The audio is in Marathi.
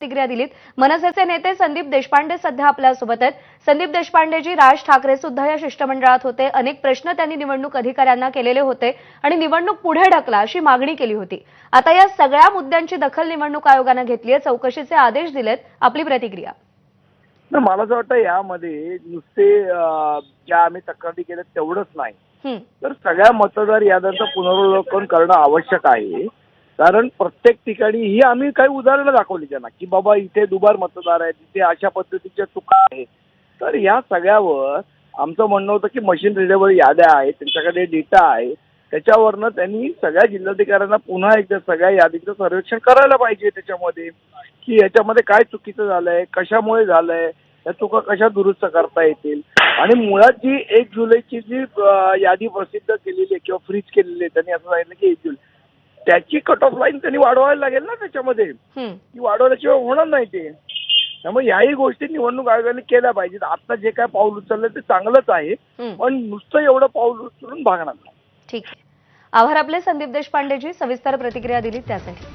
प्रतिक्रिया दिलीत. मनसेचे नेते संदीप देशपांडे सध्या आपल्यासोबत आहेत. संदीप देशपांडेजी राज ठाकरे सुद्धा या शिष्टमंडळात होते. अनेक प्रश्न त्यांनी निवडणूक अधिकाऱ्यांना केलेले होते आणि निवडणूक पुढे ढकला अशी मागणी केली होती. आता या सगळ्या मुद्द्यांची दखल निवडणूक आयोगानं घेतली आहे. चौकशीचे आदेश दिलेत. आपली प्रतिक्रिया. मला असं वाटतं यामध्ये नुसते ज्या आम्ही तक्रारी केल्या तेवढंच नाही. तर सगळ्या मतदार याद्यांचं पुनरावलोकन करणं आवश्यक आहे. कारण प्रत्येक ठिकाणी ही आम्ही काही उदाहरणं दाखवली त्यांना की बाबा इथे दुबार मतदार आहेत इथे अशा पद्धतीच्या चुका आहेत. तर या सगळ्यावर आमचं म्हणणं होतं की मशीन रिडेबल याद्या आहेत त्यांच्याकडे डेटा आहे. त्याच्यावरनं त्यांनी सगळ्या जिल्हाधिकाऱ्यांना पुन्हा एकदा सगळ्या यादीचं सर्वेक्षण करायला पाहिजे त्याच्यामध्ये की याच्यामध्ये काय चुकीचं झालंय कशामुळे झालंय या चुका कशा दुरुस्त करता येतील. आणि मुळात जी एक जुलैची जी यादी प्रसिद्ध केलेली आहे किंवा फ्रीज केलेली आहे त्यांनी असं सांगितलं की एक जुलै त्याची कट ऑफ लाईन त्यांनी वाढवायला लागेल ना त्याच्यामध्ये. ती वाढवल्याशिवाय होणार नाही ते. त्यामुळे याही गोष्टी निवडणूक आयोगाने केल्या पाहिजेत. आता जे काय पाऊल उचललं ते चांगलंच आहे. पण नुसतं एवढं पाऊल उचलून भागणार नाही. ठीक. आहे आभार आपले. संदीप देशपांडेजी सविस्तर प्रतिक्रिया दिली त्यासाठी.